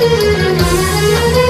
Müzik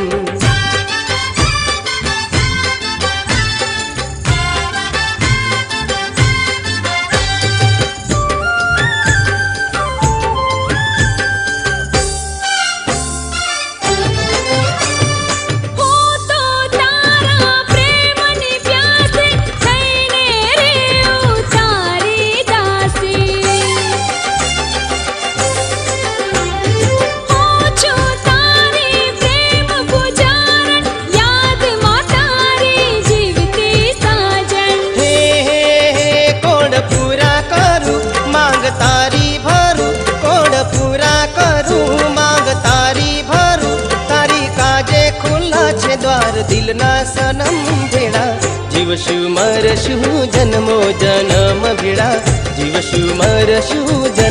जिवशुमर शुभ जनमो जनम भिडा। जिवशुमर शुभूजन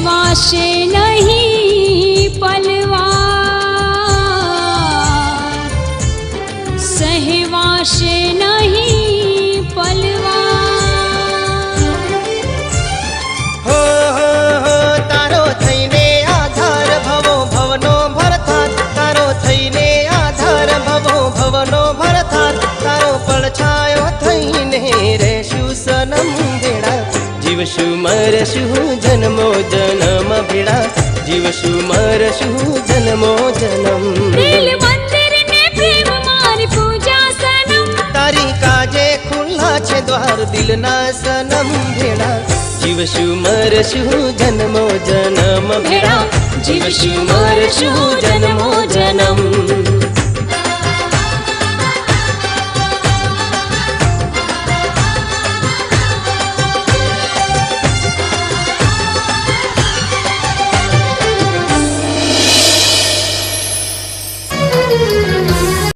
सेवा से नहीं जन्मो जन्म भिणा जिवशुमर शिहु जन्मो जनमपूज तारिकालना जनम भिणा जिवशुमर शिहु जन्मो जन्म भिणा जिवशुमर शिभु जन्मो जनम।